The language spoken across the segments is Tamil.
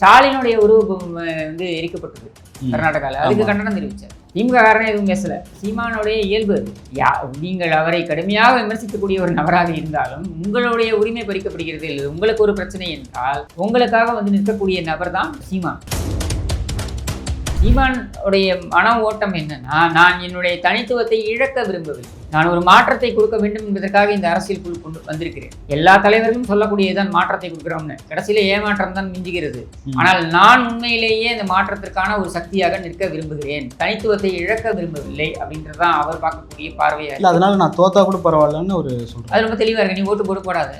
ஸ்டாலினுடைய உருவம் வந்து எரிக்கப்பட்டது. கர்நாடகாவில் அதுக்கு. கண்டனம் தெரிவிச்சார் திமுக காரணம் எதுவும் பேசல சீமானுடைய இயல்பு. யா நீங்கள் அவரை கடுமையாக விமர்சிக்கக்கூடிய ஒரு நபராக இருந்தாலும் உங்களுடைய உரிமை பறிக்கப்படுகிறது இல்லை உங்களுக்கு ஒரு பிரச்சனை என்றால் உங்களுக்காக வந்து நிற்கக்கூடிய நபர் தான் சீமான் சீமான் உடைய மன ஓட்டம் என்னன்னா நான் என்னுடைய தனித்துவத்தை இழக்க விரும்பவில்லை. நான் ஒரு மாற்றத்தை கொடுக்க வேண்டும் என்பதற்காக இந்த அரசியல் குழு கொண்டு வந்திருக்கிறேன். எல்லா தலைவர்களும் சொல்லக்கூடியதுதான் மாற்றத்தை கொடுக்குறோம்னு. கடைசியில ஏமாற்றம் தான் மிஞ்சுகிறது. ஆனால் நான் உண்மையிலேயே இந்த மாற்றத்திற்கான ஒரு சக்தியாக நிற்க விரும்புகிறேன். தனித்துவத்தை இழக்க விரும்பவில்லை அப்படின்றதுதான் அவர் பார்க்கக்கூடிய பார்வையா இல்ல அதனால நான் தோத்தா கூட பரவாயில்லன்னு ஒரு சொல்றேன் அது ரொம்ப தெளிவா இருக்கு. நீ ஓட்டு போட்டு போடாத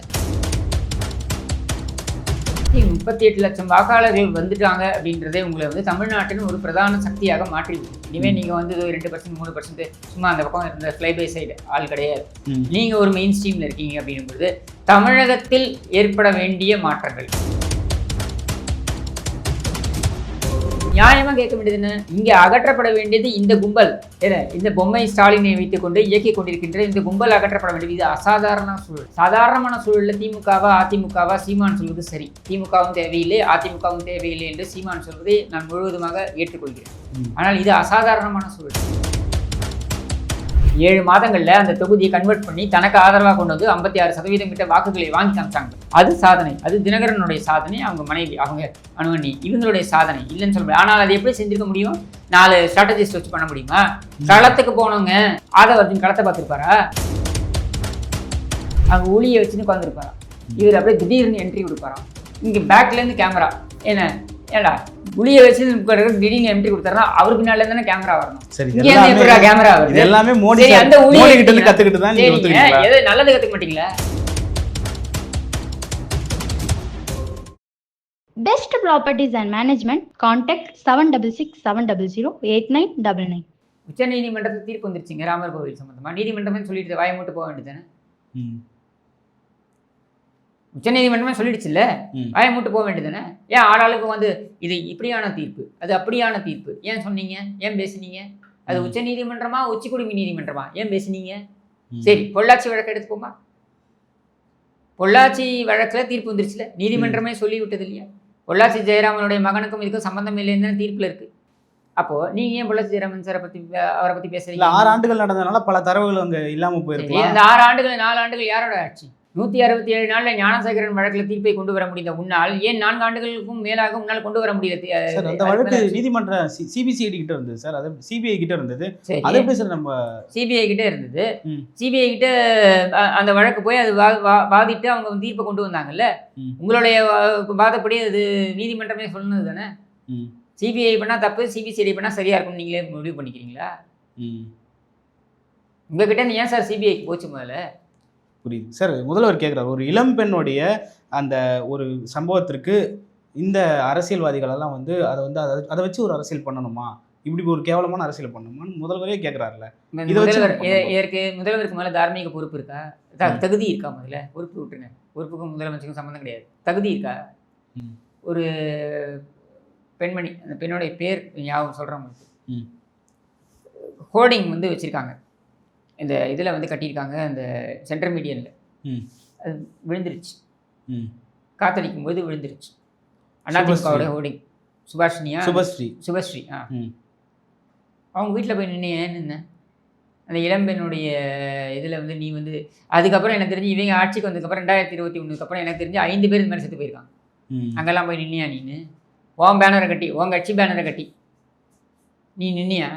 முப்பத்தி எட்டு லட்சம் வாக்காளர்கள் வந்துட்டாங்க அப்படின்றதே உங்களை வந்து தமிழ்நாட்டின் ஒரு பிரதான சக்தியாக மாற்றி இனிமேல் நீங்க வந்து ரெண்டு பர்சன்ட் மூணு பர்சன்ட் சும்மா அந்த பக்கம் இருந்த ஃப்ளை பை சைடு ஆள் கிடையாது. ம். நீங்க ஒரு மெயின் ஸ்ட்ரீம்ல இருக்கீங்க அப்படின்னும் பொழுது தமிழகத்தில் ஏற்பட வேண்டிய மாற்றங்கள். நியாயமா கேட்க வேண்டியது என்ன? இங்க அகற்றப்பட வேண்டியது இந்த கும்பல். என்ன? இந்த பொம்மை ஸ்டாலினை வைத்துக் கொண்டு இயக்கிக் கொண்டிருக்கின்ற இந்த கும்பல் அகற்றப்பட வேண்டியது. இது அசாதாரண சூழல். சாதாரணமான சூழல்ல திமுகவா அதிமுகவா சீமான் சொல்வது சரி. திமுகவும் தேவையில்லை அதிமுகவும் தேவையில்லை என்று சீமான் சொல்வதை நான் முழுவதுமாக ஏற்றுக்கொள்கிறேன். ஆனால் இது அசாதாரணமான சூழல். ஏழு மாதங்களில் அந்த தொகுதியை கன்வெர்ட் பண்ணி தனக்கு ஆதரவாக கொண்டு வந்து ஐம்பத்தி ஆறு சதவீதம் கிட்ட வாக்குகளை வாங்கி காமிச்சாங்க. அது சாதனை. அது தினகரனுடைய சாதனை அவங்க மனைவி அவங்க அனுவண்ணி இவங்களுடைய சாதனை. இல்லைன்னு சொல்ல முடியும் ஆனால் அதை எப்படி செஞ்சிருக்க முடியும்? நாலு ஸ்ட்ராட்டஜிஸ்ட் வச்சு பண்ண முடியுமா? களத்துக்கு போனவங்க ஆதவர்ஜுன் களத்தை பார்த்துருப்பாரா? அவங்க ஊழியை வச்சுன்னு உட்காந்துருப்பாரா இவர் அப்படியே திடீர்னு என்ட்ரி கொடுப்பாராம். இங்கே பேக்லேருந்து கேமரா என்ன? ஏடா புளியை வச்சு திடீர்னு என்ட்ரி கொடுத்தாருன்னா அவருக்கு பின்னால தானே கேமரா வரணும். சரி கேமரா இது வருது. எல்லாமே மோடி சரி, சார் அந்த ஊழியை மோடி கிட்ட இருந்து எடுத்தீங்கன்னா- கத்துக்கிட்டு தான் நீங்க சரிங்க ஒத்துக்கிறீங்களா? எது நல்லது கத்துக்க மாட்டீங்களா? Best Properties and Management, contact 766 700 8999. உச்ச நீதிமன்றத்தில் தீர்ப்பு வந்துருச்சுங்க ராமர் கோவில் சம்பந்தமா. நீதிமன்றமே சொல்லிட்டு வாயை மூட்டு போக வேண்டியதானே உச்ச நீதிமன்றமே சொல்லிடுச்சுல்ல? ம். வாயை மூட்டு போக வேண்டியதானே ஏன் ஆளாளுக்கு வந்து இது இப்படியான தீர்ப்பு அது அப்படியான தீர்ப்பு? ஏன் சொன்னீங்க? ஏன் பேசுனீங்க? அது. உச்ச நீதிமன்றமா உச்சி குடுமி நீதிமன்றமா? ஏன் பேசுனீங்க. சரி பொள்ளாச்சி வழக்கு எடுத்துப்போமா? பொள்ளாச்சி வழக்குல தீர்ப்பு வந்துருச்சுல நீதிமன்றமே சொல்லி விட்டது இல்லையா பொள்ளாச்சி ஜெயராமனுடைய மகனுக்கும் இதுக்கும் சம்பந்தம் இல்லைன்னு தீர்ப்புல இருக்கு. அப்போ நீங்க ஏன் பொள்ளாச்சி ஜெயராமன் சாரை பத்தி அவரை பத்தி இல்ல பேசுறீங்க? ஆறு ஆண்டுகள் நடந்ததுனால பல தரவுகள் அங்க இல்லாம சரி, போயிருக்கலாம். அந்த ஆறு ஆண்டுகள் நாலு ஆண்டுகள் யாரோட ஆட்சி? நூத்தி அறுபத்தி ஏழு நாள்ல ஞானசேகரன் வழக்குல தீர்ப்பை கொண்டு வர முடிந்த உன்னால் ஏன் நான்கு ஆண்டுகளுக்கும் மேலாக உன்னால் கொண்டு வர முடியல? சார் அந்த வழக்கு நீதிமன்ற சிபிசிஐடி கிட்ட இருந்தது சார். அது சிபிஐ கிட்ட இருந்தது. அது எப்படி சார் நம்ம சிபிஐ கிட்ட இருந்தது. சிபிஐ கிட்ட அந்த வழக்கு போய் அது வாதிட்டு அவங்க தீர்ப்பை கொண்டு வந்தாங்கல்ல. உங்களுடைய வாதப்படி அது நீதிமன்றமே சொன்னது தானே? சிபிஐ பண்ணா தப்பு சிபிசிஐடி பண்ணா சரியா இருக்கும்னு நீங்களே முடிவு பண்ணிக்கிறீங்களா? உங்ககிட்ட ஏன் சார் சிபிஐக்கு போச்சு முதல்ல? புரியுது. சார் முதல்வர் கேட்குறாரு ஒரு இளம் பெண்ணுடைய அந்த ஒரு சம்பவத்திற்கு இந்த அரசியல்வாதிகள் எல்லாம் வந்து அதை வந்து அதை அதை வச்சு ஒரு அரசியல் பண்ணணுமா? இப்படி ஒரு கேவலமான அரசியல் பண்ணணுமான்னு முதல்வரே கேட்குறாருல முதல்வர். இதற்கு முதல்வருக்கு மேல தார்மீக பொறுப்பு இருக்கா. தகுதி இருக்கா முதல்ல? பொறுப்பு விட்டுருங்க. பொறுப்புக்கும் முதலமைச்சருக்கும் சம்மந்தம் கிடையாது. தகுதி இருக்கா. ஒரு பெண்மணி அந்த பெண்ணுடைய பேர் ஞாபகம் ம். ஹோர்டிங் வந்து வச்சுருக்காங்க. இந்த இதில் வந்து கட்டியிருக்காங்க அந்த சென்ட்ரல் மீடியனில் ம். அது விழுந்துருச்சு. ம். காத்தடிக்கும் போது விழுந்துருச்சு. அதிமுகவோட ஹோர்டிங் சுபாஷினியா? சுபஸ்ரீ. சுபஸ்ரீ ஆ. ம். அவங்க வீட்டில் போய் நின்று ஏன் அந்த இளம்பெண்ணுடைய இதில் வந்து நீ வந்து அதுக்கப்புறம் எனக்கு தெரிஞ்சு இவங்க ஆட்சிக்கு வந்ததுக்கப்புறம் ரெண்டாயிரத்தி இருபத்தி ஒன்றுக்கு அப்புறம் எனக்கு தெரிஞ்சு ஐந்து பேர் இந்த மாதிரி செத்து போயிருக்காங்க. அங்கெல்லாம் போய் நின்னியா நீனு உன் பேனரை கட்டி உன் கட்சி பேனரை கட்டி. நீ நின்னியா?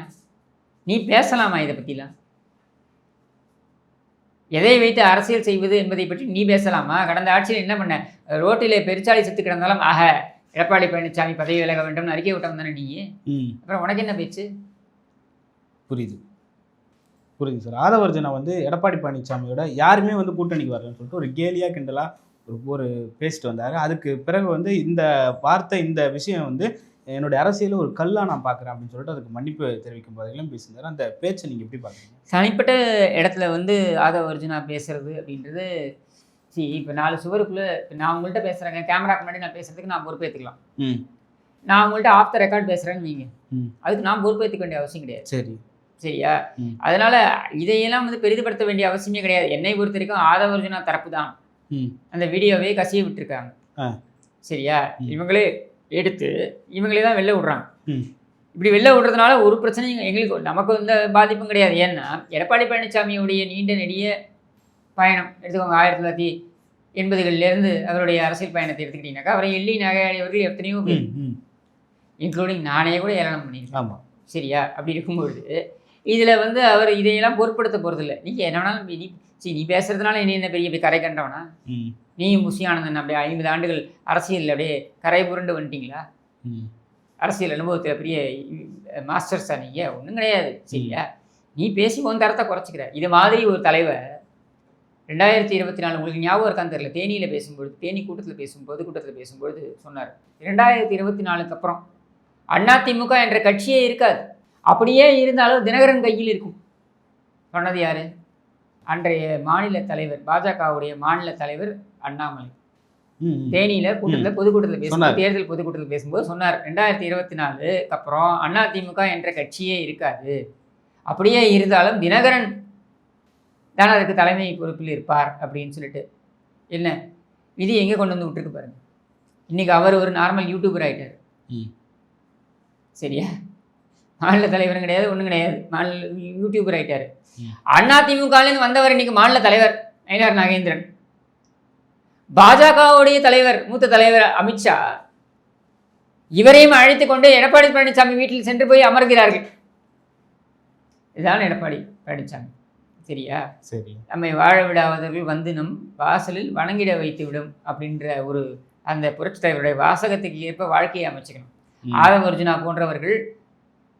நீ பேசலாமா இதை பற்றிலாம் எதை வைத்து அரசியல் செய்வது என்பதை பற்றி நீ பேசலாமா? கடந்த ஆட்சியில் என்ன பண்ண? ரோட்டிலே பெருச்சாளி செத்து கிடந்தாலும் ஆக எடப்பாடி பழனிசாமி பதவி விலக வேண்டும்னு அறிக்கை விட்டவன் தானே நீ ம். அப்புறம் உனக்கு என்ன பேச்சு? புரியுது. புரியுது சார். ஆதவர்ஜனா வந்து எடப்பாடி பழனிசாமியோட யாருமே வந்து கூட்டணிக்கு வரலன்னு சொல்லிட்டு ஒரு கேலியா கிண்டலா ஒரு ஒரு பேசிட்டு வந்தாரு. அதுக்கு பிறகு வந்து இந்த வார்த்தை இந்த விஷயம் வந்து என்னுடைய அரசியல ஒரு கல்லா நான் பார்க்குறேன் அப்படின்னு சொல்லிட்டு அதுக்கு மன்னிப்பு தெரிவிக்கும் போதெல்லாம் பேசியிருந்தாரு. அந்த பேச்சை நீங்க எப்படி பார்க்குறீங்க? தனிப்பட்ட இடத்துல வந்து ஆதவ அர்ஜுனா பேசுறது அப்படின்றது சி இப்போ நாலு சுவருக்குள்ளே நான் உங்கள்கிட்ட பேசுகிறேங்க கேமராக்கு முன்னாடி நான் பேசுறதுக்கு நான் பொறுப்பேற்றுக்கலாம் ம். நான் உங்கள்கிட்ட ஆஃப் த ரெக்கார்ட் பேசுகிறேன்னு வைங்க. அதுக்கு நான் பொறுப்பேற்றுக்க வேண்டிய அவசியம் கிடையாது. சரி. சரியா. அதனால இதையெல்லாம் வந்து பெரிதுபடுத்த வேண்டிய அவசியமே கிடையாது. என்னை பொறுத்த வரைக்கும் ஆதவ அர்ஜுனா தரப்பு தான். ம். அந்த வீடியோவே கசிய விட்டுருக்காங்க. சரியா. இவங்களே எடுத்து இவங்களே தான் வெளில விடுறாங்க. இப்படி வெளில விடுறதுனால ஒரு பிரச்சனையும் எங்களுக்கு நமக்கு எந்த பாதிப்பும் கிடையாது. ஏன்னா எடப்பாடி பழனிசாமியுடைய நீண்ட நெடிய பயணம் எடுத்துக்கோங்க ஆயிரத்தி தொள்ளாயிரத்தி எண்பதுகளிலேருந்து அவருடைய அரசியல் பயணத்தை எடுத்துக்கிட்டீங்கன்னாக்கா அவரை எள்ளி நகையாடியவர்கள் எத்தனையோ பேர் இன்க்ளூடிங் நானே கூட ஏளனம் பண்ணியிருக்கேன். ஆமாம் சரியா? அப்படி இருக்கும்பொழுது இதில் வந்து அவர் இதையெல்லாம் பொருட்படுத்த போகிறதில்ல நீங்கள் என்ன வேணாலும் நீ சரி நீ பேசுறதுனால என்ன என்ன பெரிய கரை கண்டவனா? ம். நீயும் முசி ஆனந்தன் அப்படியே ஐம்பது ஆண்டுகள் அரசியலில் அப்படியே கரை புரண்டு வந்துட்டீங்களா? அரசியல் அனுபவத்தில் பெரிய மாஸ்டர்ஸா நீங்கள் ஒன்றும் கிடையாது. சரியா? நீ பேசி உன் தரத்தை குறைச்சிக்கிற. இது மாதிரி ஒரு தலைவர் ரெண்டாயிரத்தி இருபத்தி நாலு உங்களுக்கு ஞாபகம் இருக்கான்னு தெரியல. தேனியில் பேசும்பொழுது தேனி கூட்டத்தில் பேசும் பொதுக்கூட்டத்தில் பேசும்பொழுது சொன்னார். ரெண்டாயிரத்தி இருபத்தி நாலுக்கு அப்புறம் அதிமுக என்ற கட்சியே இருக்காது. அப்படியே இருந்தாலும் தினகரன் கையில் இருக்கும். சொன்னது யாரு? அன்றைய மாநில தலைவர் பாஜகவுடைய மாநில தலைவர் அண்ணாமலை. தேனியில கூட்டத்தில் பொதுக்கூட்டத்தில் பேசும்போது. தேர்தல் பொதுக்கூட்டத்தில் பேசும்போது சொன்னார். ரெண்டாயிரத்தி இருபத்தி நாலுக்கு அப்புறம் அதிமுக என்ற கட்சியே இருக்காது. அப்படியே இருந்தாலும் தினகரன் தான் அதுக்கு தலைமை பொறுப்பில் இருப்பார் அப்படின்னு சொல்லிட்டு. என்ன? இது எங்கே கொண்டு வந்து விட்டுருக்கு பாருங்க. இன்னைக்கு அவர் ஒரு நார்மல் யூடியூபர் ஆயிட்டார். ம். சரியா? மாநில தலைவரும் கிடையாது ஒன்றும் கிடையாது. மாநில யூடியூபர் ஆயிட்டாரு. ம். அதிமுகலேருந்து வந்தவர் இன்னைக்கு மாநில தலைவர் நயினார் நாகேந்திரன். பாஜகவுடைய தலைவர் மூத்த தலைவர் அமித்ஷா இவரையும் அழைத்து கொண்டு எடப்பாடி பழனிசாமி வீட்டில் சென்று போய் அமர்கிறார்கள். இதுதான் எடப்பாடி பழனிசாமி. சரியா? சரி. நம்மை வாழ விடாதவர்கள் வந்து நம் வாசலில் வணங்கிட வைத்து விடும் அப்படின்ற ஒரு அந்த புரட்சித் தலைவருடைய வாசகத்துக்கு ஏற்ப வாழ்க்கையை அமைச்சுக்கணும். ஆதவ அர்ஜுனா போன்றவர்கள்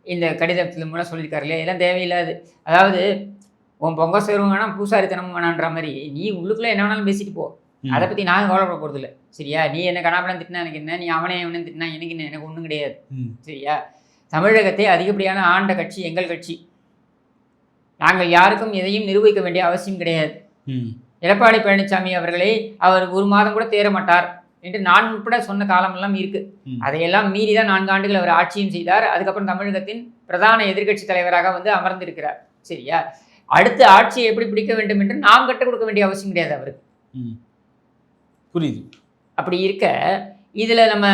இந்த கடிதத்தில் மூலம் சொல்லியிருக்காரு இல்லையா? இதெல்லாம் தேவையில்லாது. அதாவது உன் பொங்க சேரும் வேணாம் பூசாரித்தனமும் வேணான்ற மாதிரி. நீ உள்ளுக்குள்ளே என்ன வேணாலும் பேசிட்டு போ. அதை பற்றி நாங்கள் கவலைப்பட போகிறது இல்லை சரியா? நீ என்ன கணாபடம் திட்டினா எனக்கு என்ன? நீ அவனே அவனே திட்டினா எனக்கு என்ன? எனக்கு ஒன்றும் கிடையாது. சரியா? தமிழகத்தை அதிகப்படியான ஆண்ட கட்சி எங்கள் கட்சி. நாங்கள் யாருக்கும் எதையும் நிரூபிக்க வேண்டிய அவசியம் கிடையாது. எடப்பாடி பழனிசாமி அவர்களே அவர் ஒரு மாதம் கூட தேர மாட்டார். என்று நான் உட்பட சொன்ன காலமெல்லாம் இருக்கு. அதையெல்லாம் மீறி தான் நான்கு ஆண்டுகள் அவர் ஆட்சியும் செய்தார். அதுக்கப்புறம் தமிழகத்தின் பிரதான எதிர்க்கட்சி தலைவராக வந்து அமர்ந்திருக்கிறார். சரியா? அடுத்த ஆட்சியை எப்படி பிடிக்க வேண்டும் என்று நாம் கற்றுக் கொடுக்க வேண்டிய அவசியம் கிடையாது அவருக்கு. புரியுது. அப்படி இருக்க இதில் நம்ம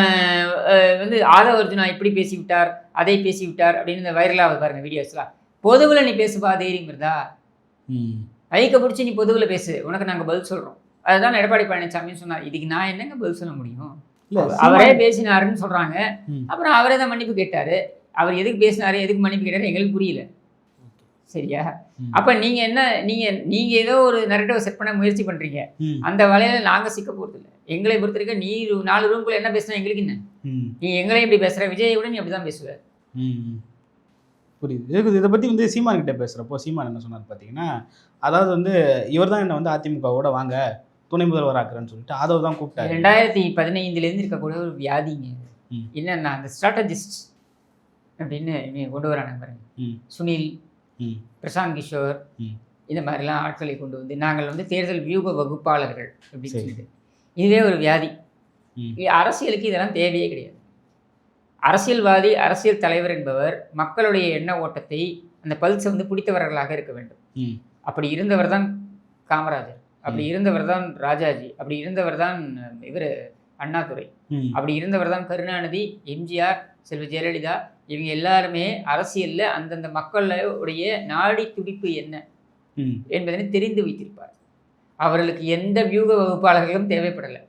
வந்து ஆதவ அர்ஜுனா இப்படி பேசி விட்டார் அதை பேசி விட்டார் அப்படின்னு இந்த வைரலாக பாருங்க வீடியோஸ்லாம் பொதுவில் நீ பேசுப்பா தைரியம் இருந்தா மைக்கை பிடிச்சி நீ பொதுவில் பேசு. உனக்கு நாங்கள் பதில் சொல்கிறோம் அதுதான் எடப்பாடி பழனிசாமி சொன்னார். இதுக்கு நான் என்னங்க பதில் சொல்ல முடியும்? இல்ல அவரே பேசினாருன்னு சொல்கிறாங்க ம். அப்புறம் அவரே தான் மன்னிப்பு கேட்டார். அவர் எதுக்கு பேசினாரு எதுக்கு மன்னிப்பு கேட்டாரு எங்களுக்கு புரியல. சரியா. அப்போ நீங்கள் என்ன நீங்கள் நீங்கள் ஏதோ ஒரு நெரட்டிவை செட் பண்ண முயற்சி பண்ணுறீங்க ம். அந்த வலையில நாங்கள் சிக்க போகிறதில்ல எங்களை பொறுத்த வரைக்கும் நீ நாலு ரூம்குள்ளே என்ன பேசுனா எங்களுக்கு என்ன? நீ எங்களையும் இப்படி பேசுகிற விஜயை விட நீ அப்படி தான் பேசுவ. புரியுது. இதை பற்றி வந்து சீமான் கிட்ட பேசுகிறப்போ சீமான் என்ன சொன்னார் பார்த்தீங்கன்னா அதாவது வந்து இவர் தான் என்னை வந்து அதிமுகவோட வாங்க. துணை முதல்வர் ஆக்குறேன்னு சொல்லிட்டு ஆதவ் தான் கூப்பிட்டாரு. ரெண்டாயிரத்தி பதினைந்துலேருந்து இருக்கக்கூடிய ஒரு வியாதிங்க. என்னன்னா அந்த ஸ்ட்ராட்டஜிஸ்ட் அப்படின்னு கொண்டு வரானுங்க பாருங்க. சுனில் பிரசாந்த் கிஷோர். இந்த மாதிரிலாம் ஆட்களை கொண்டு வந்து நாங்கள் வந்து தேர்தல் வியூக வகுப்பாளர்கள் அப்படின்னு. சொல்லிட்டு. இதுவே ஒரு வியாதி. அரசியலுக்கு இதெல்லாம் தேவையே கிடையாது. அரசியல்வாதி அரசியல் தலைவர் என்பவர் மக்களுடைய எண்ண ஓட்டத்தை அந்த பல்ஸை வந்து பிடித்தவர்களாக இருக்க வேண்டும். அப்படி இருந்தவர் தான் காமராஜர். அப்படி இருந்தவர் தான் ராஜாஜி அப்படி இருந்தவர் தான் இவர் அண்ணாதுரை அப்படி இருந்தவர் தான் கருணாநிதி எம்ஜிஆர் செல்வ ஜெயலலிதா இவங்க எல்லாருமே அரசியலில் அந்தந்த மக்களுடைய நாடி துடிப்பு என்ன என்பதனை தெரிந்து வைத்திருப்பார். அவர்களுக்கு எந்த வியூக வகுப்பாளர்களும் தேவைப்படலை.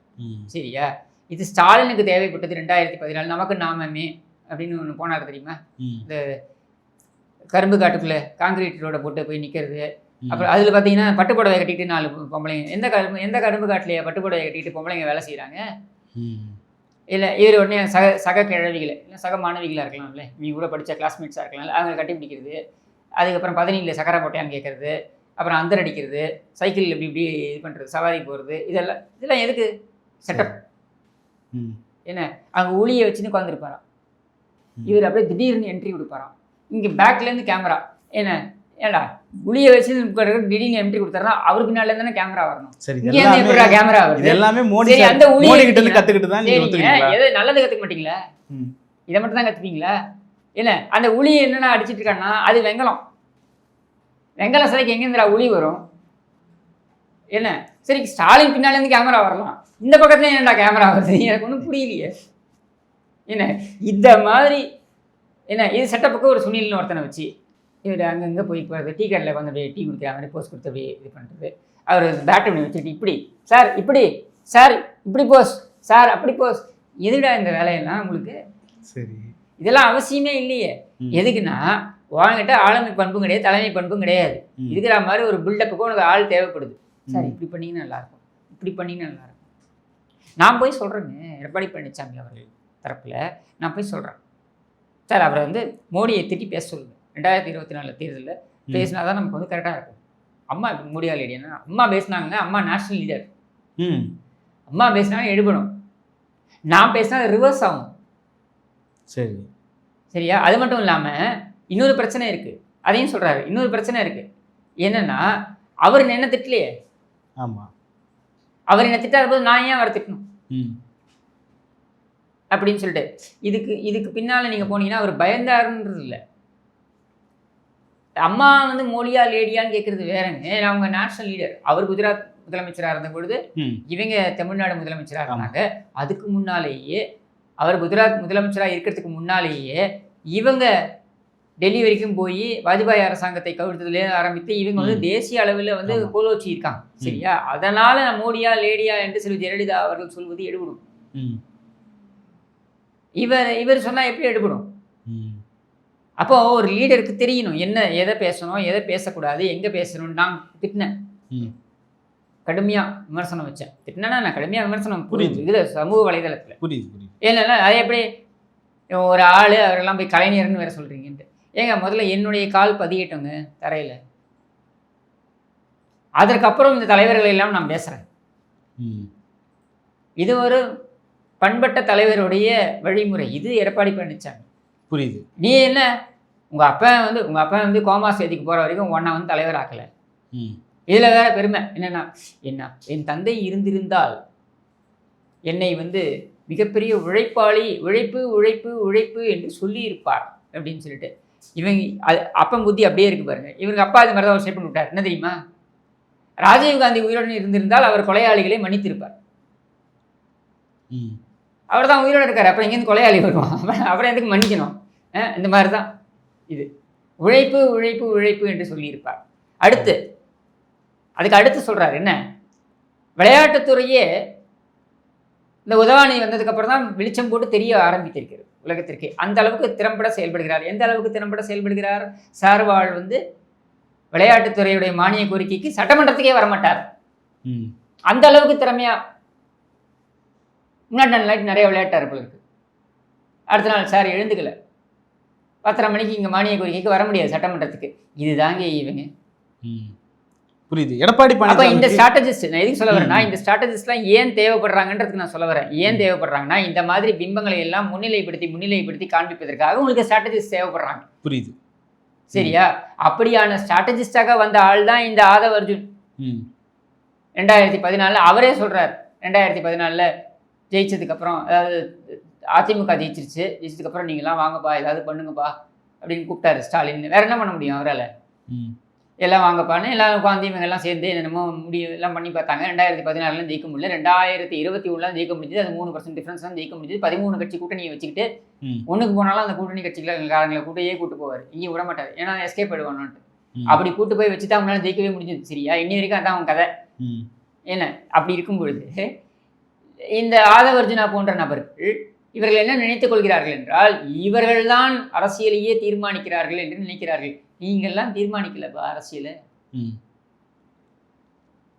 சரியா? இது ஸ்டாலினுக்கு தேவைப்பட்டது ரெண்டாயிரத்தி பதினாலு நமக்கு நாமமே அப்படின்னு ஒன்று போனார் தெரியுமா? ம். கரும்பு காட்டுக்குள்ளே காங்கிரீட் ரோட போட்டு போய் நிற்கிறது. அப்புறம் அதில் பார்த்தீங்கன்னா பட்டு புடவை கட்டிட்டு நாலு பொம்பளைங்க எந்த கரும்பு எந்த கரும்பு காட்டுலையா பட்டு புடவை கட்டிட்டு பொம்பளைங்க வேலை செய்கிறாங்க இல்லை இவர் உடனே சக சக கிழவிகளை இல்லை சக மாணவிகளாக இருக்கலாம்ல இவங்க கூட படித்த கிளாஸ்மேட்ஸாக இருக்கலாம்ல அவங்க கட்டி பிடிக்கிறது அதுக்கப்புறம் பதினீரில் சக்கரை போட்டையான்னு கேட்குறது அப்புறம் அந்தர் அடிக்கிறது சைக்கிள் இப்படி இப்படி இது பண்ணுறது சவாரி போகிறது இதெல்லாம் இதெல்லாம் எதுக்கு? செட்டப் ம். என்ன? அங்கே ஊழியை வச்சுன்னு உட்காந்துருப்பாராம். இவர் அப்படியே திடீர்னு என்ட்ரி கொடுப்பாராம். இங்கே பேக்லேருந்து கேமரா என்ன? ஏண்டா புளிய வச்சு திடீர்னு என்ட்ரி கொடுத்தாருன்னா அவர் பின்னால தானே கேமரா வரணும். சரி கேமரா வருது? எல்லாமே மோடி அந்த மோடி கிட்ட இருந்து. கத்துக்கிட்டு தான் எதை நல்லது கற்றுக்க மாட்டீங்களா? இதை மட்டும் தான் கற்றுப்பீங்களா என்ன அந்த உளி என்னென்ன அடிச்சிட்டு இருக்கான்னா அது வெங்கலம். வெங்கல சிலைக்கு எங்கேருந்துடா உளி வரும்? என்ன? சரி ஸ்டாலின் பின்னால இருந்து கேமரா வரலாம். இந்த பக்கத்துல ஏன்டா கேமரா வருது? எனக்கு ஒன்றும் புரியலையே. என்ன இந்த மாதிரி என்ன இது செட்டப்புக்கு ஒரு சுனில்னு ஒருத்தனை வச்சு. இவர் அங்கங்கே போய் போகிறது டீ கடையில் வந்து அப்படியே டீ குடிக்கிற மாதிரி போஸ் கொடுத்து அப்படியே இது பண்ணுறது அவர் பேட் பண்ணி வச்சுட்டு இப்படி சார் இப்படி சார் இப்படி போஸ் சார் அப்படி போஸ் எதுடா இந்த வேலையெல்லாம் உங்களுக்கு? சரி. இதெல்லாம் அவசியமே இல்லையே. எதுக்குன்னா வாங்கிட்ட ஆளுமை பண்பும் கிடையாது தலைமை பண்பும் கிடையாது. இருக்கிற மாதிரி ஒரு பில்டப்புக்கு உனக்கு ஆள் தேவைப்படுது. சார். இப்படி பண்ணீங்கன்னா நல்லாயிருக்கும். இப்படி பண்ணீங்கன்னா நல்லாயிருக்கும். நான் போய் சொல்கிறேங்க எடப்பாடி பழனிசாமி அவர்கள் தரப்பில் நான் போய் சொல்கிறேன் சார் அவரை வந்து மோடியை திட்டி பேச சொல்லுங்க. ரெண்டாயிரத்தி இருபத்தி நாலு தேர்தலில். பேசினா தான் நமக்கு வந்து கரெக்டாக இருக்கும். அம்மா மோடியா லேடினா அம்மா பேசினாங்க அம்மா நேஷனல் லீடர் ம். அம்மா பேசினா எடுபடும். நான் பேசினா ரிவர்ஸ் ஆகும். சரி. சரியா? அது மட்டும் இல்லாமல் இன்னொரு பிரச்சனை இருக்குது அதையும் சொல்கிறாரு இன்னொரு பிரச்சனை இருக்குது என்னன்னா அவர் என்ன திட்டலையே? ஆமாம் அவர் என்ன திட்டாத போது நான் ஏன் அவரை திட்டணும்? அப்படின்னு சொல்லிட்டு. இதுக்கு இதுக்கு பின்னால் நீங்கள் போனீங்கன்னா அவர் பயந்தாருன்றது இல்லை அம்மா வந்து மோடியா லேடியான்னு கேட்குறது வேறங்க. அவங்க நேஷனல் லீடர் அவர் குஜராத் முதலமைச்சராக இருந்த பொழுது இவங்க தமிழ்நாடு முதலமைச்சராக இருந்தாங்க. அதுக்கு முன்னாலேயே அவர் குஜராத் முதலமைச்சராக இருக்கிறதுக்கு முன்னாலேயே இவங்க டெல்லி வரைக்கும் போய் வாஜ்பாய் அரசாங்கத்தை கவிழ்த்ததுல ஆரம்பித்து இவங்க வந்து. தேசிய அளவில் வந்து. கோலோச்சி இருக்காங்க. சரியா? அதனால மோடியா லேடியா என்று செல்வி ஜெயலலிதா அவர்கள் சொல்வது எடுபடும். இவர் இவர் சொன்னா எப்படி எடுபடும்? அப்போ ஒரு லீடருக்கு தெரியணும். என்ன எதை பேசணும் எதை பேசக்கூடாது எங்க பேசணும் நான் திட்டினேன். ம். கடுமையா விமர்சனம் வச்சேன். திட்டினா நான் கடுமையா விமர்சனம் புரியுது. இதுல சமூக வலைதளத்துல. புரியுது புரியுது. ஏன்னா அது எப்படி ஒரு ஆள் அவரெல்லாம் போய் கலைஞர்னு வேற சொல்றீங்கன்ட்டு. ஏங்க முதல்ல என்னுடைய கால் பதியட்டுங்க தரையில. அதற்கப்புறம் இந்த தலைவர்கள் எல்லாம் நான் பேசுறேன். ம். இது ஒரு பண்பட்ட தலைவருடைய வழிமுறை. இது எடப்பாடி பழனிசாமி புரியுது. நீ என்ன உங்க அப்பா வந்து உங்க அப்பா வந்து கோமா சேதிக்கு போற வரைக்கும் உன்னை வந்து தலைவர் ஆக்கல ம். இதுல வேற பெருமை. என்னன்னா என்ன என் தந்தை இருந்திருந்தால் என்னை வந்து மிகப்பெரிய உழைப்பாளி உழைப்பு உழைப்பு உழைப்பு என்று சொல்லி இருப்பார் அப்படின்னு சொல்லிட்டு. இவங்க அது அப்பன் புத்தி அப்படியே இருக்கு பாருங்க. இவங்க அப்பா அது மாதிரி தான் ஒரு ஸ்டேட்மெண்ட் விட்டார் என்ன தெரியுமா? ராஜீவ் காந்தி உயிருடன் இருந்திருந்தால் அவர் கொலையாளிகளை மன்னித்திருப்பார். ம். அவர் தான் உயிரோடு இருக்கார். அப்புறம் எங்கேருந்து கொலையாளி வருவான்? அப்புறம் எதுக்கு மன்னிக்கணும்? இந்த மாதிரி தான் இது. உழைப்பு உழைப்பு உழைப்பு என்று சொல்லியிருப்பார். அடுத்து அதுக்கு அடுத்து சொல்றாரு என்ன? விளையாட்டுத்துறையே இந்த உதவாணி வந்ததுக்கு அப்புறம் தான் வெளிச்சம் போட்டு தெரிய ஆரம்பித்திருக்கிறது உலகத்திற்கு. அந்த அளவுக்கு திறம்பட செயல்படுகிறார். எந்த அளவுக்கு திறம்பட செயல்படுகிறார்? சார்வாள் வந்து விளையாட்டுத்துறையுடைய மானிய கோரிக்கைக்கு சட்டமன்றத்துக்கே வரமாட்டார். ம். அந்த அளவுக்கு திறமையா முன்னாடி நிறைய விளையாட்டார் போல இருக்கு. அடுத்த நாள் சார் எழுந்துக்கல. பத்தரை மணிக்கு இங்கே மானிய கோரிக்கைக்கு வர முடியாது சட்டமன்றத்துக்கு. இதுதாங்க இவங்க. ம். புரியுது. எடப்பாடி அப்போ இந்த ஸ்ட்ராட்டஜிஸ்ட் நான் எதுக்கு சொல்ல வரேன்னா. இந்த ஸ்ட்ராட்டஜிஸ்ட்லாம் ஏன் தேவைப்படுறாங்கன்றதுக்கு நான் சொல்ல வரேன். ஏன் தேவைப்படுறாங்கன்னா இந்த மாதிரி பிம்பங்களை எல்லாம் முன்னிலைப்படுத்தி முன்னிலைப்படுத்தி காண்பிப்பதற்காக உங்களுக்கு ஸ்ட்ராட்டஜிஸ்ட் தேவைப்படுறாங்க. புரியுது. சரியா? அப்படியான ஸ்ட்ராட்டஜிஸ்டாக வந்த ஆள் தான் இந்த ஆதவ் அர்ஜுன். ம். ரெண்டாயிரத்தி பதினாலில் அவரே சொல்கிறார் ரெண்டாயிரத்தி பதினாலில் ஜெயிச்சதுக்கப்புறம் அதாவது அதிமுக ஜெயிச்சிருச்சு. ஜெயிச்சதுக்கப்புறம் நீங்களாம் வாங்கப்பா ஏதாவது பண்ணுங்கப்பா அப்படின்னு கூப்பிட்டாரு ஸ்டாலின். வேற என்ன பண்ண முடியும் அவரால்? எல்லாம் வாங்கப்பான்னு எல்லாம் உட்காந்து இவங்க எல்லாம் சேர்ந்து என்னென்னமோ முடியும் எல்லாம் பண்ணி பார்த்தாங்க. ரெண்டாயிரத்தி பதினாறுலாம் ஜெயிக்க முடியல. ரெண்டாயிரத்தி இருபத்தி ஒன்றுலாம் ஜெயிக்க முடிஞ்சது. அது மூணு பர்சன்ட் டிஃபரன்ஸ் தான் ஜெயிக்க முடிஞ்சது. பதிமூணு கட்சி கூட்டணியை வச்சுக்கிட்டு ஒன்றுக்கு போனாலும் அந்த கூட்டணி கட்சிக்காரங்களை கூட்டையே கூட்டு போவார். இங்கே விட மாட்டார். ஏன்னா எஸ்கேப் ஆயிடுவான்ட்டு. அப்படி கூட்டு போய் வச்சு தான் அவங்களால ஜெயிக்கவே முடிஞ்சது. சரியா? இன்னி வரைக்கும் அதான் அவன் கதை. என்ன? அப்படி இருக்கும் பொழுது இந்த ஆதவர்ஜுனா போன்ற நபர்கள் இவர்கள் என்ன நினைத்துக் கொள்கிறார்கள் என்றால் இவர்கள்தான் அரசியலையே தீர்மானிக்கிறார்கள் என்று நினைக்கிறார்கள். நீங்கள்லாம் தீர்மானிக்கலப்பா அரசியலை? ம்.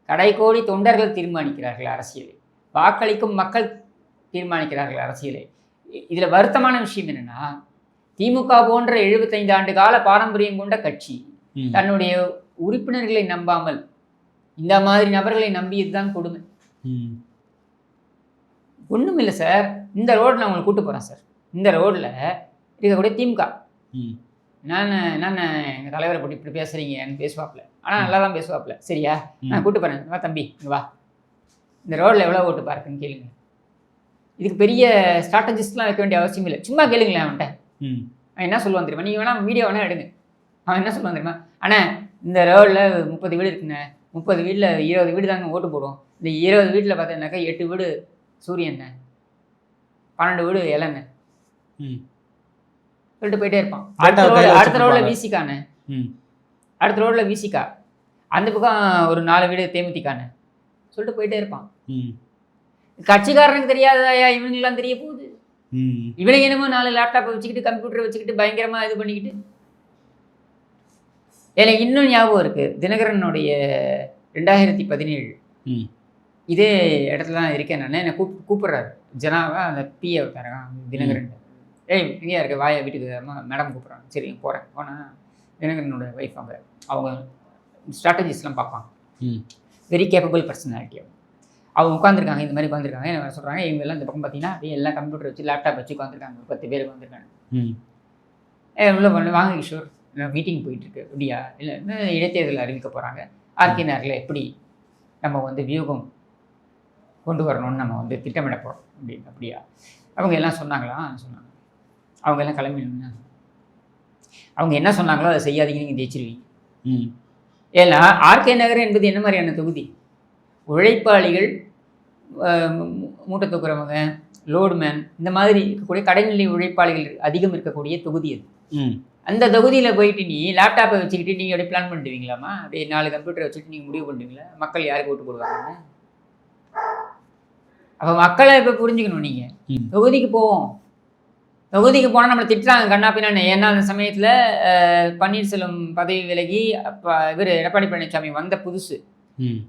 கடைக்கோடி தொண்டர்கள் தீர்மானிக்கிறார்கள் அரசியலை. வாக்களிக்கும் மக்கள் தீர்மானிக்கிறார்கள் அரசியலை. இதுல வருத்தமான விஷயம் என்னன்னா திமுக போன்ற 75 ஆண்டு கால பாரம்பரியம் கொண்ட கட்சி தன்னுடைய உறுப்பினர்களை நம்பாமல் இந்த மாதிரி நபர்களை நம்பியது தான் கொடுமை. ஒன்றும் இல்லை சார். இந்த ரோட்டில் உங்களை கூட்டு போகிறேன் சார் இந்த ரோட்டில் இருக்கக்கூடிய திமுக. நான் நான் எங்கள் தலைவரை போட்டு இப்படி பேசுகிறீங்கன்னு பேசுவாப்புல. ஆனால் நல்லா தான் பேசுவாப்புல. சரியா? நான் கூட்டு போகிறேன் வா தம்பி இங்க வா. இந்த ரோட்டில் எவ்வளோ ஓட்டு பார்க்குன்னு கேளுங்க. இதுக்கு பெரிய ஸ்ட்ராட்டஜிஸ்ட்லாம் வைக்க வேண்டிய அவசியம் இல்லை. சும்மா கேளுங்களேன் அவன்கிட்ட. ம். அவன் என்ன சொல்லுவான் தெரியுமா? நீங்கள் வேணால் வீடியோ வேணால் எடுங்க. அவன் என்ன சொல்லுவான் தெரியுமா? அண்ணா இந்த ரோடில் முப்பது வீடு இருக்குங்க முப்பது வீட்டில் இருபது வீடு தாங்க ஓட்டு போடும் இந்த இருபது வீட்டில் பார்த்தீங்கன்னாக்கா எட்டு வீடு சூரியன் பன்னெண்டு வீடு இளண்ண ம். சொல்லிட்டு போயிட்டே இருப்பான். அடுத்த கையில அடுத்த. விசிகானு ம். அடுத்த ரோட்ல விசிகா அந்த பக்கம் ஒரு நாலு வீடு தேமுதிகானு சொல்லிட்டு போயிட்டே இருப்பான். கட்சிக்காரனுக்கு தெரியாதயா இவனுங்கெல்லாம் தெரிய போகுது. ம். இவனுங்க என்னமோ நாலு லேப்டாப்பை வச்சுக்கிட்டு கம்ப்யூட்டரை வச்சுக்கிட்டு பயங்கரமா இது பண்ணிக்கிட்டு. எனக்கு இன்னும் ஞாபகம் இருக்கு. தினகரனுடைய ரெண்டாயிரத்தி பதினேழு. இதே இடத்துல தான் இருக்கேன் நான். என்னை கூப் கூப்பிட்றாரு. ஜனாவா அந்த பிஏ தரேன் தினகரன். ஏய் இங்கேயா இருக்க? வாயா வீட்டுக்கு மேடம் கூப்பிட்றாங்க. சரி போகிறேன் போனேன் தினகரனோட ஒய்ஃப் அவங்க அவங்க ஸ்ட்ராட்டஜிஸ்லாம் பார்ப்பாங்க. ம். வெரி கேப்பபிள் பர்சனாலிட்டி அவங்க. அவங்க உட்காந்துருக்காங்க இந்த மாதிரி உட்காந்துருக்காங்க என்ன சொல்கிறாங்க இவங்க எல்லாம் இந்த பக்கம் பார்த்தீங்கன்னா அப்படியே எல்லாம் கம்ப்யூட்டர் வச்சு லேப்டாப் வச்சு உட்காந்துருக்காங்க பத்து பேர் உட்காந்துருக்காங்க உள்ள பண்ணு வாங்க கிஷோர். மீட்டிங் போயிட்டுருக்கு. அப்படியா? இல்லை இடைத்தேர்தல் அறிவிக்க போகிறாங்க ஆர்கே நகரில் எப்படி நம்ம வந்து வியூகம் கொண்டு வரணும்னு நம்ம வந்து திட்டமிட போகிறோம் அப்படின்னு அப்படியா? அவங்க எல்லாம் சொன்னாங்களா? சொன்னாங்க. அவங்க எல்லாம் கிளம்பி. அவங்க என்ன சொன்னாங்களோ அதை செய்யாதீங்க நீங்கள் ஜெயிச்சிருவீங்க. ம். ஏன்னா ஆர்கே நகர் என்பது என்ன மாதிரியான தொகுதி? உழைப்பாளிகள் மூட்டை தூக்குறவங்க லோடுமேன் இந்த மாதிரி இருக்கக்கூடிய கடைநிலை உழைப்பாளிகள் அதிகம் இருக்கக்கூடிய தொகுதி அது. ம். அந்த தொகுதியில் போயிட்டு நீ லேப்டாப்பை வச்சுக்கிட்டு நீங்கள் அப்படியே பிளான் பண்ணிடுவீங்களாமா அப்படியே நாலு கம்ப்யூட்டரை வச்சுட்டு நீங்கள் முடிவு பண்ணுவீங்களா மக்கள் யாருக்கு ஓட்டு போடுவாங்கன்னு? அப்போ மக்களை இப்போ புரிஞ்சுக்கணும் நீங்கள். தொகுதிக்கு போவோம். தொகுதிக்கு போனால் நம்மளை திட்டுறாங்க கண்ணா பின்னான்னு. ஏன்னா அந்த சமயத்தில் பன்னீர்செல்வம் பதவி விலகி அப்போ இவர் எடப்பாடி பழனிசாமி வந்த புதுசு.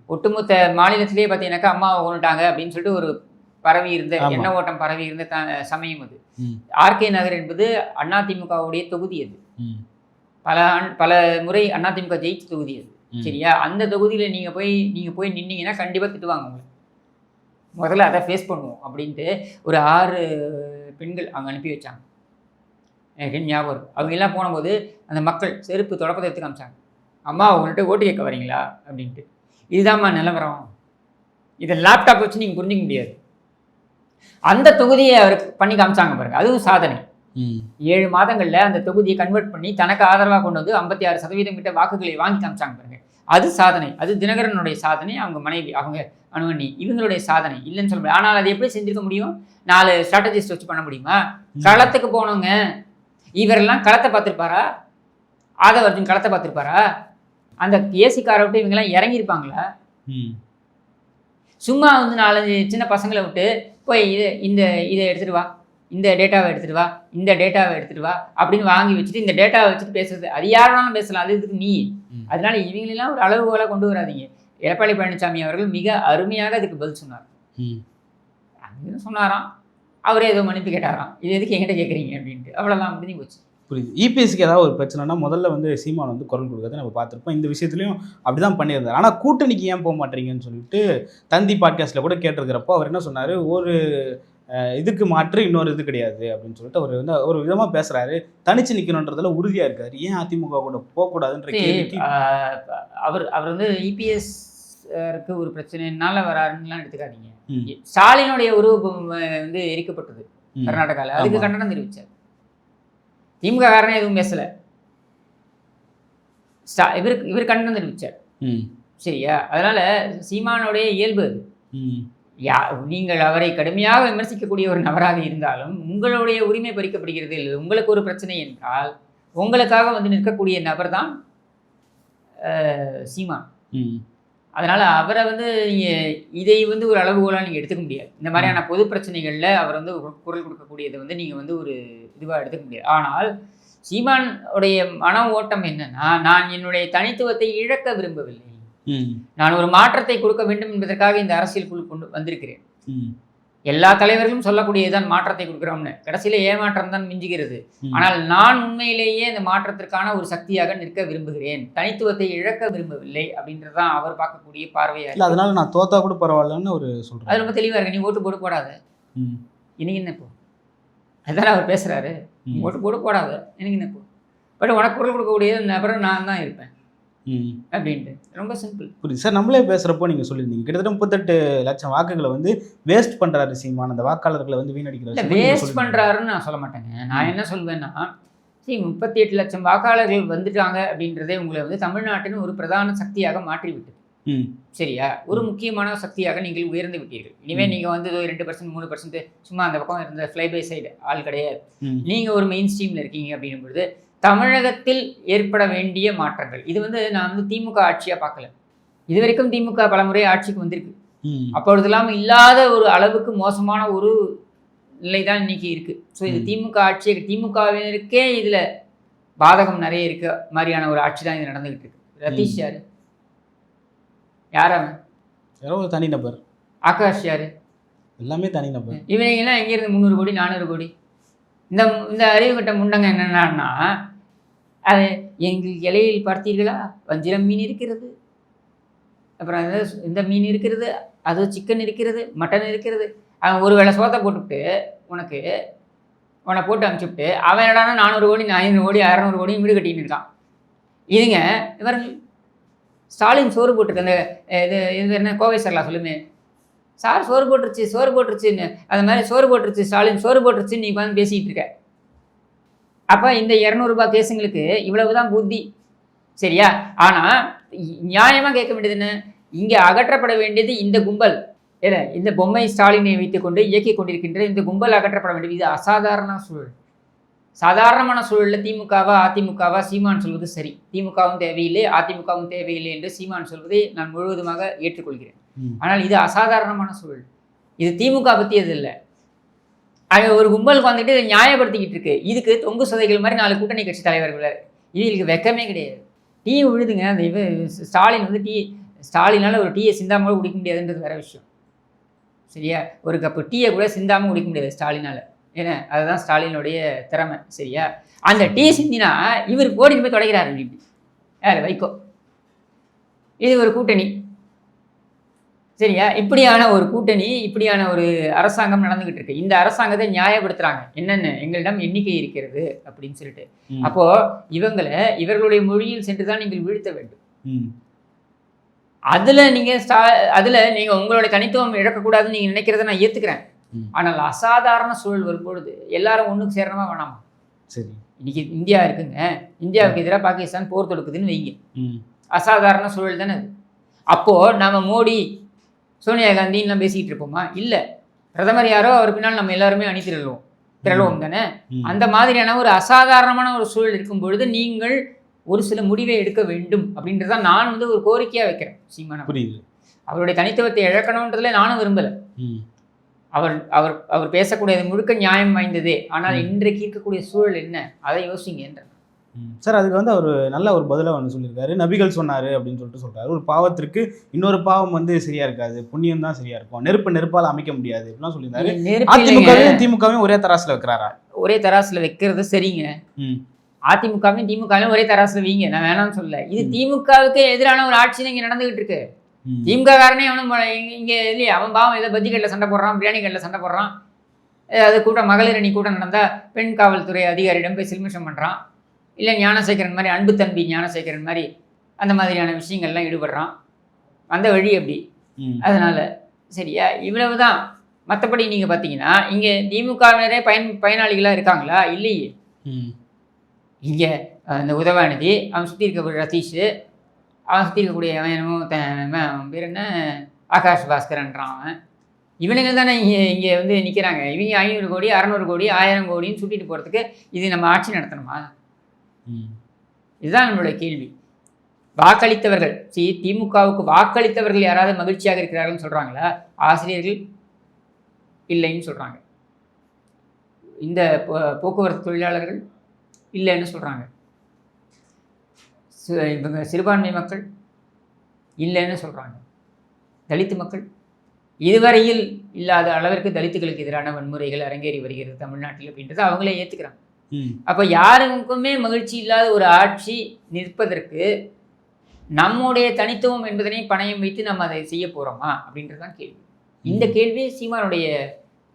ஒட்டுமொத்த மாநிலத்திலேயே பார்த்தீங்கன்னாக்கா அம்மாவை கொண்டுட்டாங்க அப்படின்னு சொல்லிட்டு ஒரு பரவி இருந்த. எண்ண ஓட்டம் பரவி இருந்த த சமயம் அது. ஆர்கே நகர் என்பது அதிமுகவுடைய தொகுதி அது. பல ஆண்- பல முறை அதிமுக ஜெயிச்ச தொகுதி அது. சரியா? அந்த தொகுதியில் நீங்கள் போய் நீங்கள் போய் நின்னீங்கன்னா கண்டிப்பாக திட்டுவாங்க உங்களை. முதல்ல அதை ஃபேஸ் பண்ணுவோம் அப்படின்ட்டு ஒரு ஆறு பெண்கள் அவங்க அனுப்பி வச்சாங்க. எனக்கு ஞாபகம் இருக்கு. அவங்க எல்லாம் போனபோது அந்த மக்கள் செருப்பு தொடப்பத்தை எடுத்து காமிச்சாங்க. அம்மா உங்கள்கிட்ட ஓட்டு கேட்க வரீங்களா? அப்படின்ட்டு. இதுதாம்மா நிலவரம் இதை லேப்டாப் வச்சு நீங்கள் புரிஞ்சிக்க முடியாது. அந்த தொகுதியை அவர் பண்ணி காமிச்சாங்க பாருங்க. அதுவும் சாதனை. ஏழு மாதங்கள்ல அந்த தொகுதியை கன்வெர்ட் பண்ணி தனக்கு ஆதரவாக கொண்டு வந்து ஐம்பத்தி ஆறு சதவீதம் கிட்ட வாக்குகளை வாங்கி காமிச்சாங்க பாருங்க. அது சாதனை. அது தினகரனுடைய சாதனை அவங்க மனைவி அவங்க அனுவண்ணி இவங்களுடைய சாதனை. இல்லைன்னு சொல்ல முடியாது. ஆனால் அதை எப்படி செஞ்சிருக்க முடியும்? நாலு ஸ்ட்ராட்டஜிஸ்ட் வச்சு பண்ண முடியுமா? களத்துக்கு போனவங்க இவரெல்லாம் களத்தை பார்த்துருப்பாரா? ஆதவர்ஜுன் களத்தை பார்த்துருப்பாரா? அந்த ஏசி காரை விட்டு இவங்கெல்லாம் இறங்கியிருப்பாங்களா? ம். சும்மா வந்து நாலஞ்சு சின்ன பசங்களை விட்டு போய் இது இந்த இதை எடுத்துட்டு வா. இந்த டேட்டாவை எடுத்துட்டு வா இந்த டேட்டாவை எடுத்துட்டு வா அப்படின்னு வாங்கி வச்சுட்டு இந்த டேட்டாவை வச்சுட்டு பேசுறது. அது யாராலும் பேசலாம் அது இதுக்கு நீ. அதனால இவங்களெல்லாம் ஒரு அளவுகோலாக கொண்டு வராதீங்க. எடப்பாடி பழனிசாமி அவர்கள் மிக அருமையாக அதுக்கு பதில் சொன்னார். அது சொன்னாராம். அவரே ஏதோ மன்னிப்பு கேட்டாராம். இது எதுக்கு என்கிட்ட கேட்குறீங்க அப்படின்ட்டு. அவ்வளோதான் முடிஞ்சு போச்சு. புரியுது. இபிஎஸ்சிக்கு ஏதாவது ஒரு பிரச்சனைனா முதல்ல வந்து சீமான் வந்து குரல் கொடுக்கறத நம்ம பார்த்துருப்போம். இந்த விஷயத்துலையும் அப்படிதான் பண்ணியிருந்தார். ஆனால் கூட்டணிக்கு ஏன் போக மாட்டீங்கன்னு சொல்லிட்டு தந்தி பாட்காஸ்ட்டில் கூட கேட்டிருக்கிறப்போ அவர் என்ன சொன்னார்? ஒரு இதுக்கு மாற்று இன்னொரு இது கிடையாது அப்படின்னு சொல்லிட்டு அவர் வந்து ஒரு விதமாக பேசுகிறாரு தனிச்சு நிற்கணுன்றதுல உறுதியாக இருக்காரு. ஏன் அதிமுக கூட போகக்கூடாதுன்ற அவர் அவர் வந்து இபிஎஸ் இருக்கு ஒரு பிரச்சனைனால வராருன்னுலாம் எடுத்துக்காதீங்க. ஸ்டாலினுடைய உருவம் வந்து எரிக்கப்பட்டது. கர்நாடகாவில் அதுக்கு. கண்டனம் தெரிவிச்சார். திமுக காரனே எதுவும் பேசல. ஸ்டா இவருக்கு இவர் கண்டனம் தெரிவிச்சார். ம். சரியா? அதனால சீமானுடைய இயல்பு அது. யா நீங்கள் அவரை கடுமையாக விமர்சிக்கக்கூடிய ஒரு நபராக இருந்தாலும் உங்களுடைய உரிமை பறிக்கப்படுகிறது இல்லை. உங்களுக்கு ஒரு பிரச்சனை என்றால் உங்களுக்காக வந்து நிற்கக்கூடிய நபர் தான் சீமான். அதனால் அவரை வந்து நீங்கள் இதை வந்து ஒரு அளவுகோலாக நீங்கள் எடுத்துக்க முடியாது. இந்த மாதிரியான பொது பிரச்சனைகளில் அவர் வந்து குரல் கொடுக்கக்கூடியதை வந்து நீங்கள் வந்து ஒரு இதுவாக எடுத்துக்க முடியாது. ஆனால் சீமான் உடைய மன ஓட்டம் என்னன்னா நான் என்னுடைய தனித்துவத்தை இழக்க விரும்பவில்லை. நான் ஒரு மாற்றத்தை கொடுக்க வேண்டும் என்பதற்காக இந்த அரசியல் குழு கொண்டு வந்திருக்கிறேன். எல்லா தலைவர்களும் சொல்லக்கூடியதுதான் மாற்றத்தை கொடுக்குறோம்னு. கடைசியில ஏமாற்றம் தான் மிஞ்சுகிறது. ஆனால் நான் உண்மையிலேயே இந்த மாற்றத்திற்கான ஒரு சக்தியாக நிற்க விரும்புகிறேன். தனித்துவத்தை இழக்க விரும்பவில்லை அப்படின்றது தான் அவர் பார்க்கக்கூடிய பார்வையா. அதனால நான் தோத்தா கூட பரவாயில்லன்னு ஒரு அது சொல்கிறேன் ரொம்ப தெளிவா இருக்கு. நீ ஓட்டு போட்டு போடாத ம். எனக்கு என்ன இப்போ? அதுதானே அவர் பேசுறாரு. ஓட்டு போட்டு போடாத எனக்கு என்ன இப்போ? பட் உனக்கு குரல் கொடுக்கக்கூடிய நபரும் நான் தான் இருப்பேன். அப்படின்ட்டு. ரொம்ப சிம்பிள். புரியுது. சார் நம்மளே பேசுகிறப்போ நீங்கள் சொல்லியிருந்தீங்க. கிட்டத்தட்ட முப்பத்தெட்டு லட்சம் வாக்குகளை வந்து வேஸ்ட் பண்ணுறாரு சீமான். அந்த வாக்காளர்களை வந்து வீணடிக்கிறாரு வேஸ்ட் பண்ணுறாருன்னு நான் சொல்ல மாட்டேங்க. நான் என்ன சொல்வேன்னா சரி முப்பத்தி எட்டு லட்சம் வாக்காளர்கள் வந்துட்டாங்க அப்படின்றதே உங்களை வந்து தமிழ்நாட்டின் ஒரு பிரதான சக்தியாக மாற்றி விட்டது ம் சரியா? ஒரு முக்கியமான சக்தியாக நீங்கள் உயர்ந்து விட்டீர்கள். இனிமே ம். நீங்க வந்து ரெண்டு பர்சன்ட் மூணு பர்சன்ட் சும்மா அந்த பக்கம் இருந்த ஃப்ளை பை சைடு ஆள் கிடையாது. ம். நீங்க ஒரு மெயின் ஸ்ட்ரீம்ல இருக்கீங்க அப்படின்னும் பொழுது தமிழகத்தில் ஏற்பட வேண்டிய மாற்றங்கள். இது வந்து நான் வந்து திமுக ஆட்சியா பார்க்கல. இது வரைக்கும் திமுக பலமுறை ஆட்சிக்கு வந்திருக்கு. அப்பொழுதெல்லாம் இல்லாத ஒரு அளவுக்கு மோசமான ஒரு நிலை தான் இன்னைக்கு இருக்கு. ஸோ இது. திமுக ஆட்சி திமுகவினருக்கே இதுல பாதகம் நிறைய இருக்க. மாதிரியான ஒரு ஆட்சி தான் இது நடந்துகிட்டு இருக்கு. ரதீஷ் யாரு? யார் அவன்? யாரோ ஒரு தனிநபர் ஆகாஷ் யாரு? எல்லாமே தனிநபர் இவனுங்கெல்லாம் எங்கேருந்து முந்நூறு கோடி நானூறு கோடி. இந்த இந்த அறிவு கட்ட முண்டங்க என்னென்னா அது எங்கள் இலையில் பார்த்தீர்களா வஞ்சிரம் மீன் இருக்கிறது. அப்புறம் இந்த மீன் இருக்கிறது அது சிக்கன் இருக்கிறது மட்டன் இருக்கிறது. அவன் ஒரு வேளை சோத்தை போட்டுவிட்டு உனக்கு உன்னை போட்டு அனுப்பிச்சுட்டு அவன் என்னடானா நானூறு கோடி ஐநூறு கோடி அறநூறு கோடி வீடு கட்டின்னு இருக்கான். இதுங்க இவர்கள் ஸ்டாலின் சோறு போட்டிருக்கு அந்த இது இது என்ன கோவை சரலா சொல்லுமே. சார் சோறு போட்டுருச்சு சோறு போட்டுருச்சுன்னு அது மாதிரி சோறு போட்டுருச்சு ஸ்டாலின் சோறு போட்டுருச்சுன்னு நீ வந்து பேசிகிட்டு இருக்க. அப்போ இந்த இரநூறுபா கேஸுங்களுக்கு இவ்வளவுதான் புத்தி. சரியா? ஆனால் நியாயமாக கேட்க வேண்டியது என்ன? இங்கே அகற்றப்பட வேண்டியது இந்த கும்பல். இல்லை இந்த பொம்மை ஸ்டாலினை வைத்துக்கொண்டு இயக்கி கொண்டிருக்கின்ற இந்த கும்பல் அகற்றப்பட வேண்டியது இது அசாதாரண சூழல். சாதாரணமான சூழலில் திமுகவா அதிமுகவா சீமான் சொல்வது சரி. திமுகவும் தேவையில்லை அதிமுகவும் தேவையில்லை என்று சீமான் சொல்வதை நான் முழுவதுமாக ஏற்றுக்கொள்கிறேன். ஆனால் இது அசாதாரணமான சூழல். இது திமுக பற்றியது இல்லை ஒரு கும்பலுக்கு வந்துட்டு இதை நியாயப்படுத்திக்கிட்டு இருக்கு. இதுக்கு தொங்கு சதைகள் மாதிரி நாலு கூட்டணி கட்சி தலைவர்கள். இதுக்கு வெக்கமே கிடையாது. டீ விழுதுங்க அந்த இவ ஸ்டாலின் வந்து டீ ஸ்டாலினால் ஒரு டீயை சிந்தாமல் குடிக்க முடியாதுன்றது வேற விஷயம். சரியா? ஒரு கப்பு டீயை கூட சிந்தாமல் குடிக்க முடியாது ஸ்டாலினால். ஏன்னா அதுதான் ஸ்டாலினுடைய திறமை சரியா? அந்த டீ. சிந்தினா இவர் போடி போய் தொடக்கிறாரு இப்படி. யார்? வைகோ. இது ஒரு கூட்டணி. சரியா? இப்படியான ஒரு கூட்டணி இப்படியான ஒரு அரசாங்கம் நடந்துகிட்டு இருக்கு. இந்த அரசாங்கத்தை நியாயப்படுத்துறாங்க. என்னென்ன? எங்களிடம் எண்ணிக்கை இருக்கிறது அப்படின்னு சொல்லிட்டு. அப்போ இவங்களை இவர்களுடைய மொழியில் சென்று தான் நீங்கள் வீழ்த்த வேண்டும். அதுல நீங்க அதுல நீங்க உங்களுடைய தனித்துவம் இழக்கக்கூடாதுன்னு நீங்க நினைக்கிறத நான் ஏத்துக்கிறேன். ஆனால் அசாதாரண சூழல் வரும்பொழுது எல்லாரும் ஒண்ணுக்கு சேரணுமா வேணாமா? சரி. இன்னைக்கு இந்தியா இருக்குங்க. இந்தியாவுக்கு எதிராக பாகிஸ்தான் போர் தொடுக்குதுன்னு வைங்க. அசாதாரண சூழல் தானே அது. அப்போ நாம மோடி சோனியா காந்தின்லாம் பேசிக்கிட்டு இருப்போமா? இல்லை. பிரதமர் யாரோ அவர் பின்னால் நம்ம எல்லாருமே அணி திரளுவோம் திரளுவோம் தானே. அந்த மாதிரியான ஒரு அசாதாரணமான ஒரு சூழல் இருக்கும் பொழுது நீங்கள் ஒரு சில முடிவை எடுக்க வேண்டும் அப்படின்றத நான் வந்து ஒரு கோரிக்கையாக வைக்கிறேன். சீமான புரியுது. அவருடைய தனித்துவத்தை இழக்கணுன்றதுல நானும் விரும்பலை. அவர் அவர் அவர் பேசக்கூடியது முழுக்க நியாயம் வாய்ந்ததே. ஆனால். இன்றைக்கு இருக்கக்கூடிய சூழல் என்ன? அதை யோசிங்கன்ற ம். சார் அதுக்கு வந்து அவர் நல்ல ஒரு பதிலாக ஒன்று சொல்லியிருக்காரு. நபிகள் சொன்னார் அப்படின்னு சொல்லிட்டு சொல்றாரு. ஒரு பாவத்திற்கு இன்னொரு பாவம் வந்து சரியா இருக்காது. புண்ணியம் தான் சரியா இருக்கும். நெருப்பு நெருப்பால் அமைக்க முடியாது இப்படிலாம் சொல்லியிருந்தாரு. அதிமுகவையும் திமுகவையும் ஒரே தராசுல வைக்கிறாரா? ஒரே தராசுல வைக்கிறது சரிங்க. ம். அதிமுகவும் திமுகவும் ஒரே தராசுல வைங்க. நான் வேணாம்னு சொல்லல. இது. திமுகவுக்கு எதிரான ஒரு ஆட்சி இங்க நடந்துகிட்டு இருக்கு. திமுக காரனே அவனும் இங்க- இல்லையா அவன் பாவம் ஏதோ பஜ்ஜி கடையில் சண்டை போடுறான் பிரியாணி கடையில் சண்டை போடுறான். அது கூட்டம் மகளிர் அணி கூட்டம் நடந்தா பெண் காவல்துறை அதிகாரியிடம் போய் சில்மிஷம் பண்றான். இல்லை ஞானசேகரன் மாதிரி அன்பு தம்பி ஞானசேகரன் மாதிரி அந்த மாதிரியான விஷயங்கள்லாம் ஈடுபடுறான். அந்த வழி அப்படி. அதனால சரியா? இவ்வளவுதான். மற்றபடி நீங்க பார்த்தீங்கன்னா இங்க திமுகவினரே பயன் பயனாளிகளா இருக்காங்களா? இல்லையே. இங்கே அந்த உதவாநிதி அவன் சுற்றி இருக்கக்கூடிய ரதீஷ் சுற்றி இருக்கக்கூடிய அவன் என்னமோ பேர் என்ன? ஆகாஷ் பாஸ்கரன்றான் அவன். இவனுங்க தானே இங்கே இங்கே வந்து நிற்கிறாங்க இவங்க ஐநூறு கோடி அறநூறு கோடி ஆயிரம் கோடின்னு சுட்டிட்டு போகிறதுக்கு இது நம்ம ஆட்சி நடத்தணுமா. இதுதான் நம்மளுடைய கேள்வி. வாக்களித்தவர்கள் சி திமுகவுக்கு வாக்களித்தவர்கள் யாராவது மகிழ்ச்சியாக இருக்கிறார்கள்னு சொல்கிறாங்களா ஆசிரியர்கள் இல்லைன்னு சொல்கிறாங்க இந்த போக்குவரத்து தொழிலாளர்கள் இல்லைன்னு சொல்கிறாங்க சிறுபான்மை மக்கள் இல்லைன்னு சொல்கிறாங்க தலித்து மக்கள் இதுவரையில் இல்லாத அளவிற்கு தலித்துகளுக்கு எதிரான வன்முறைகள் அரங்கேறி வருகிறது தமிழ்நாட்டில் அப்படின்றத அவங்களே ஏற்றுக்கிறாங்க. அப்போ யாருக்குமே மகிழ்ச்சி இல்லாத ஒரு ஆட்சி நிற்பதற்கு நம்முடைய தனித்துவம் என்பதனை பணயம் வைத்து நம்ம அதை செய்ய போகிறோமா அப்படின்றது தான் கேள்வி. இந்த கேள்வியை சீமானுடைய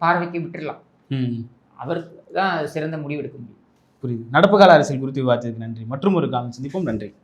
பார்வைக்கு விட்டுறலாம். ம். அவர் தான் சிறந்த முடிவெடுக்க முடியும். புரியுது. நடப்பு கால அரசியல் குறித்து விவாதித்ததுக்கு நன்றி. மற்றும் ஒரு காலம் சந்திப்போம். நன்றி.